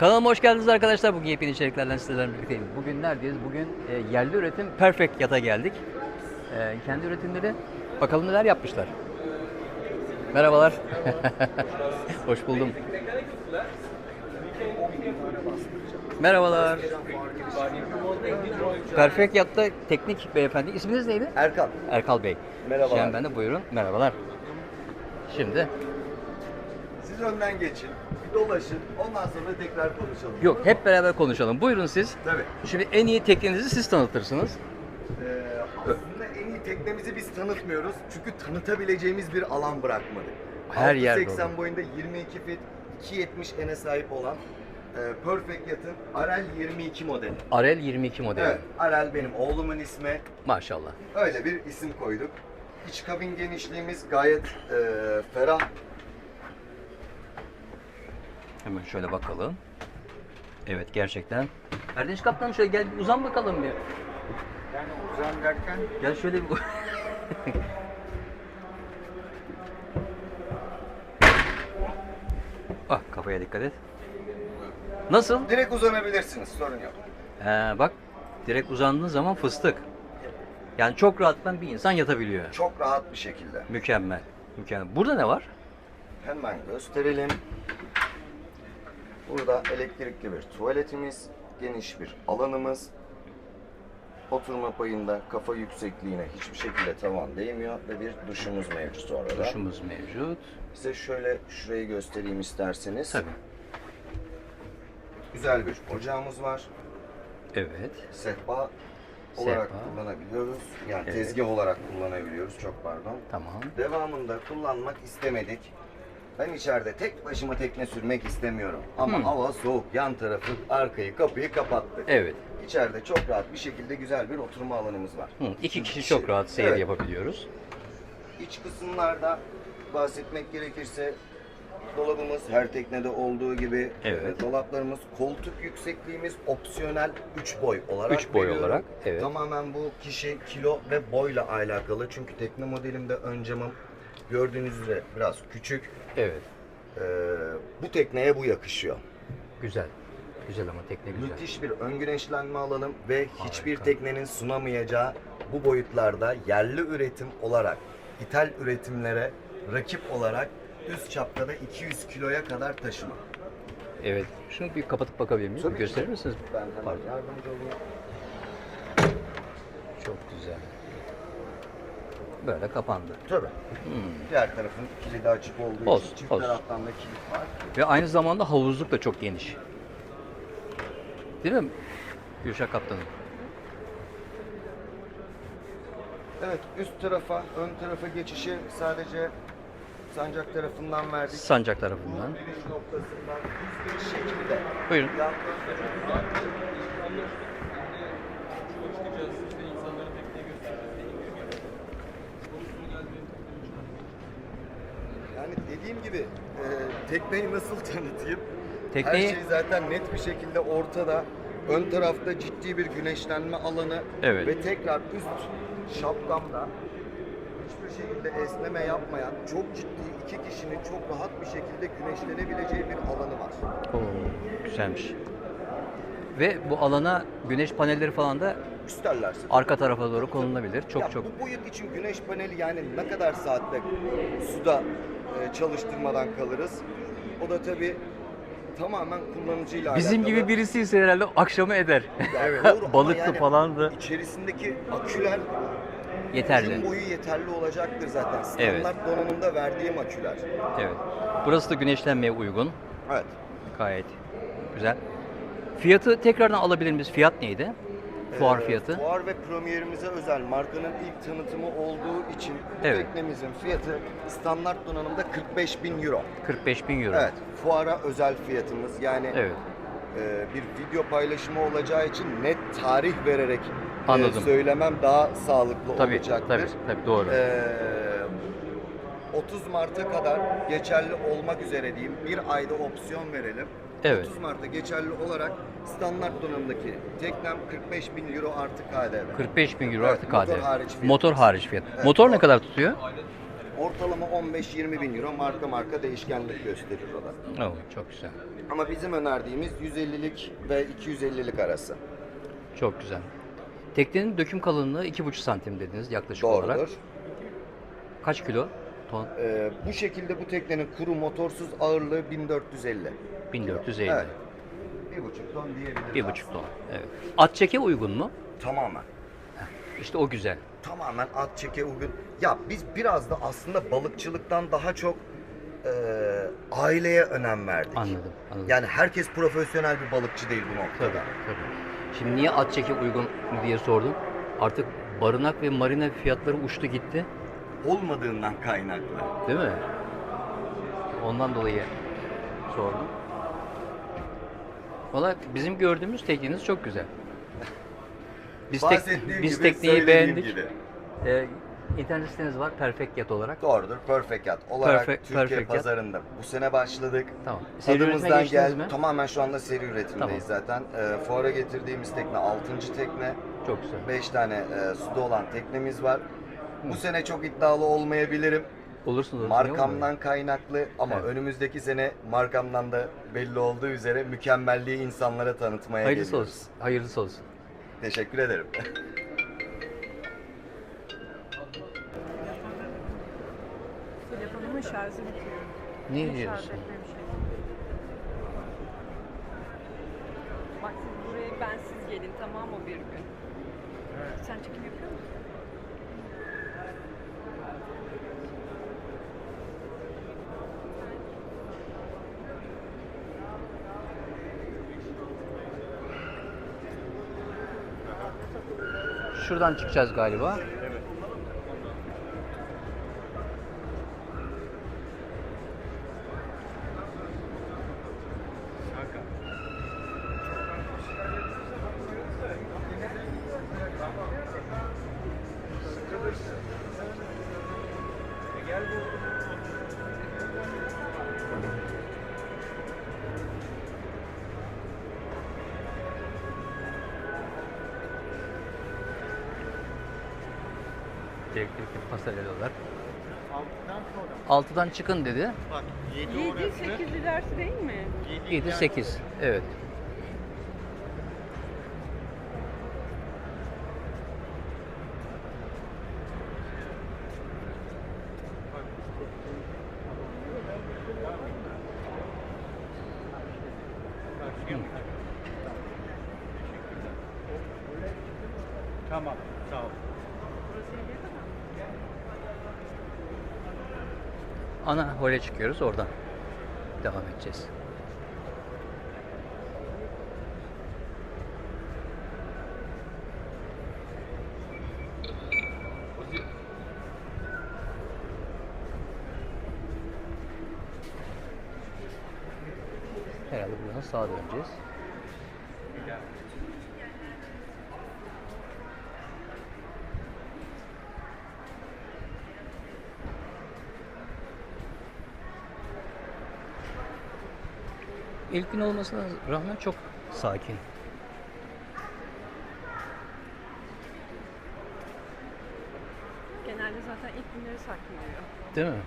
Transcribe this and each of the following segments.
Kanalıma hoş geldiniz arkadaşlar. Bugün yepyeni içeriklerden sizlerle birlikteyim. Bugün neredeyiz? Bugün e, yerli üretim Perfect Yat'a geldik. E, kendi üretimleri bakalım neler yapmışlar. Merhabalar. hoş buldum. Merhabalar. Perfect Yat'ta teknik beyefendi. İsminiz neydi? Erkan. Erkal Bey. Merhabalar. Şen ben de buyurun. Merhabalar. Şimdi Siz önden geçin, bir dolaşın, ondan sonra tekrar konuşalım. yok hep beraber konuşalım. Buyurun siz. Tabii. Şimdi en iyi tekniğinizi siz tanıtırsınız. Ee, aslında en iyi teknemizi biz tanıtmıyoruz. Çünkü tanıtabileceğimiz bir alan bırakmadık. Her yer 80 dolu. boyunda 22 fit, 2.70 ene sahip olan e, Perfect Yacht'ın Arel 22 modeli. Arel 22 modeli. Evet, Arel benim oğlumun ismi. Maşallah. Öyle bir isim koyduk. İç kabin genişliğimiz gayet e, ferah. Hemen şöyle bakalım. Evet gerçekten. Erdinç Kaptan şöyle gel uzan bakalım bir. Yani uzan derken Gel şöyle bir... ah kafaya dikkat et. Nasıl? direkt uzanabilirsiniz, sorun yok. Ee, bak direkt uzandığın zaman fıstık. Yani çok rahattan bir insan yatabiliyor. Çok rahat bir şekilde. Mükemmel. Mükemmel. Burada ne var? Hemen gösterelim. Burada elektrikli bir tuvaletimiz, geniş bir alanımız. Oturma payında kafa yüksekliğine hiçbir şekilde tavan değmiyor ve bir duşumuz mevcut orada. Duşumuz mevcut. Size şöyle şurayı göstereyim isterseniz. Tabii. Güzel bir ocağımız var. Evet. Sehpa olarak Sehpa. kullanabiliyoruz. Yani Evet. tezgah olarak kullanabiliyoruz. Çok pardon. Tamam. Devamında kullanmak istemedik. Ben içeride tek başıma tekne sürmek istemiyorum. Ama Hmm. hava soğuk. Yan tarafı, arkayı, kapıyı kapattık. Evet. İçeride çok rahat bir şekilde güzel bir oturma alanımız var. Hı, iki kişi çok rahat seyir Evet. yapabiliyoruz. İç kısımlarda bahsetmek gerekirse dolabımız her teknede olduğu gibi Evet. dolaplarımız koltuk yüksekliğimiz opsiyonel 3 boy olarak Üç boy veriyorum. olarak, evet. Tamamen bu kişi kilo ve boyla alakalı. Çünkü tekne modelimde ön camım gördüğünüz üzere biraz küçük. Evet. Ee, bu tekneye bu yakışıyor. Güzel. Güzel ama tekne güzel. Müthiş bir ön güneşlenme alanım ve hiçbir Harika. teknenin sunamayacağı bu boyutlarda yerli üretim olarak ithal üretimlere rakip olarak üst çapta da 200 kiloya kadar taşıma. Evet. Şunu bir kapatıp bakabilir miyim? Tabii Bir ki. gösterir misiniz? Ben hemen Pardon. yardımcı olayım. Çok güzel. Böyle kapandı. Tabii. Hmm. Diğer tarafın kilidi açık olduğu Olsun, için çift olsun. taraftan da kilit var. Ve aynı zamanda havuzluk da çok geniş. Değil mi? Gülşah Kaptanım. Evet üst tarafa, ön tarafa geçişi sadece sancak tarafından verdik. Sancak tarafından. Bu noktasından düz bir şekilde Buyurun. yan Yani dediğim gibi e, tekneyi nasıl tanıtayım? Tekneyi- Her şey zaten net bir şekilde ortada. Ön tarafta ciddi bir güneşlenme alanı Evet. ve tekrar üst şapkamda hiçbir şekilde esneme yapmayan çok ciddi iki kişinin çok rahat bir şekilde güneşlenebileceği bir alanı var. Oo, güzelmiş. Ve bu alana güneş panelleri falan da İsterlerse. arka tarafa doğru konulabilir. Çok Ya çok. Bu boyut için güneş paneli yani ne kadar saatte suda e, çalıştırmadan kalırız. O da tabii tamamen kullanıcıyla Bizim alakalı. gibi birisi ise herhalde akşamı eder. Evet, olur ama Balıklı yani falandı. İçerisindeki aküler Yeterli. gün boyu yeterli olacaktır zaten. Evet. Standart donanımda verdiğim aküler. Evet. Burası da güneşlenmeye uygun. Evet. Gayet güzel. Fiyatı tekrardan alabilir miyiz? Fiyat neydi? Fuar Ee, fiyatı. Fuar ve premierimize özel markanın ilk tanıtımı olduğu için bu Evet. teknemizin fiyatı standart donanımda 45 bin euro. 45 bin euro. Evet. Fuara özel fiyatımız yani Evet. e, bir video paylaşımı olacağı için net tarih vererek e, Anladım. söylemem daha sağlıklı Tabii, olacaktır. tabii, tabii doğru. Ee, 30 Mart'a kadar geçerli olmak üzere diyeyim. Bir ayda opsiyon verelim. Evet. 30 Mart'ta geçerli olarak standart donanımdaki teknem 45 bin euro artı KDV. 45 bin euro Evet, motor KDV. hariç fiyatı. Motor hariç fiyat. Evet. Motor ne kadar tutuyor? Ortalama 15-20 bin euro marka marka değişkenlik gösterir o da. Oh, çok güzel. Ama bizim önerdiğimiz 150'lik ve 250'lik arası. Çok güzel. Teknenin döküm kalınlığı 2,5 santim dediniz yaklaşık olarak. Doğrudur. Kaç kilo? Ton? Ee, bu şekilde bu teknenin kuru motorsuz ağırlığı 1450. 1450. Evet. Bir buçuk ton diyebiliriz. Bir buçuk aslında. ton. Evet. At çeke uygun mu? Tamamen. İşte o güzel. Tamamen at çeke uygun. Ya biz biraz da aslında balıkçılıktan daha çok e, aileye önem verdik. Anladım. anladım. Yani herkes profesyonel bir balıkçı değil bu Tabii, noktada. tabii. Şimdi niye at çeke uygun diye sordum. Artık barınak ve marina fiyatları uçtu gitti. Olmadığından kaynaklı. Değil mi? Ondan dolayı sordum. Valla bizim gördüğümüz tekneniz çok güzel. Biz, tek, Bahsettiğim biz gibi, tekneyi söylediğim beğendik. gibi. Ee, internet siteniz var Perfect Yat olarak. Doğrudur. Perfect Yacht olarak Perfect- Türkiye Perfect Yacht. pazarında bu sene başladık. Tamam. Seri üretime Tadımızdan geçtiniz gel. mi? Tamamen şu anda seri üretimdeyiz zaten. Ee, fuara getirdiğimiz tekne 6. tekne. Çok güzel. 5 tane e, suda olan teknemiz var. Bu sene çok iddialı olmayabilirim. Olursunuz. Markamdan kaynaklı ama Evet. önümüzdeki sene markamdan da belli olduğu üzere mükemmelliği insanlara tanıtmaya Hayırlısı geliyoruz. olsun. Hayırlısı olsun. Teşekkür ederim. Telefonumun şarjı bitiyor. Niye Şarj diyorsun? etmemişim. Bak siz buraya bensiz gelin tamam mı bir gün? Sen çekim yapıyor musun? Şuradan çıkacağız galiba. Elektrikli pasarelalar. Altıdan sonra. 6'dan çıkın dedi. Bak 7 7 orası. 8 ilerisi değil mi? 7 8. Evet. Tamam. Ana hole çıkıyoruz oradan. Devam edeceğiz. Herhalde buradan sağa döneceğiz. İlk gün olmasına rağmen çok sakin. Genelde zaten ilk günleri sakin oluyor. Değil mi?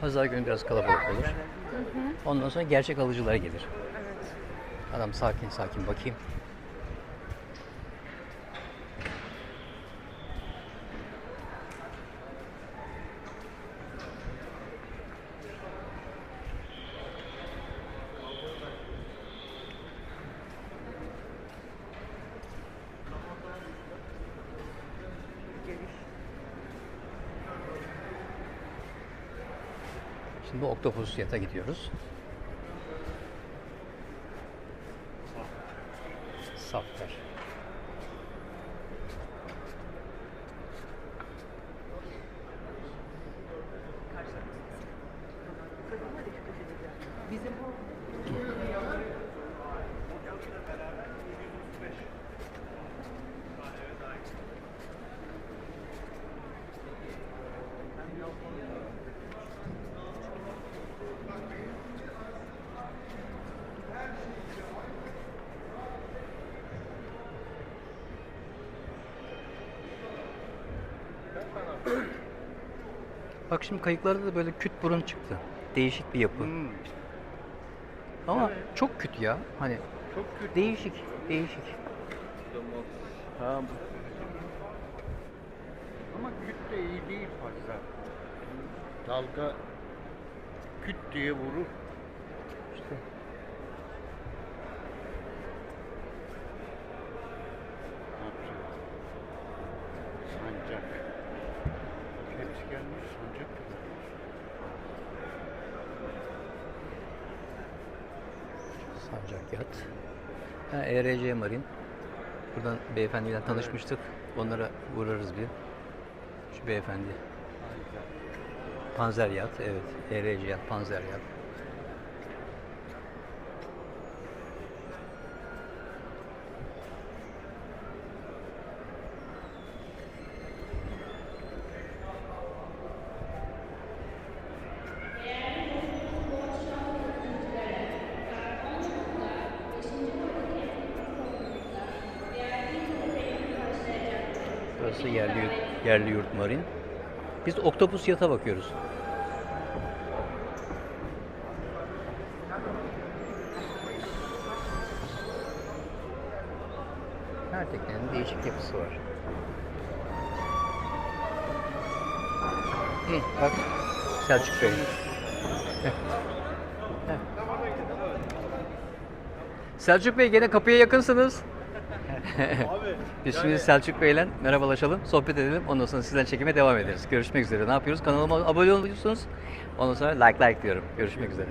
Pazar günü biraz kalabalık olur. Ondan sonra gerçek alıcılar gelir. Evet. Adam sakin sakin bakayım. Şimdi Oktopus yata gidiyoruz. Safter. Bak şimdi kayıklarda da böyle küt burun çıktı. Değişik bir yapı. Hmm. Ama çok küt ya. Hani Çok kötü. değişik, değişik. Tamam. Ama küt de iyi değil fazla. Dalga küt diye vurur. İşte Ne yapacak? Sancak. Hepsi gelmiş sancak da gelmiş. Sancak Yat. Ha, ERC Marin. Buradan beyefendiyle tanışmıştık. Onlara uğrarız bir. Şu beyefendi. Panzer Yat, evet. ERC Yat, Panzer Yat. Burası yerli, yerli yurt marin. Biz oktopus yata bakıyoruz. Her teknenin değişik yapısı var. Hı, bak Selçuk Bey. Selçuk Bey gene kapıya yakınsınız. Biz şimdi Selçuk Bey'le merhabalaşalım, sohbet edelim. Ondan sonra sizden çekime devam ederiz. Görüşmek üzere. Ne yapıyoruz? Kanalıma abone oluyorsunuz. Ondan sonra like like diyorum. Görüşmek üzere.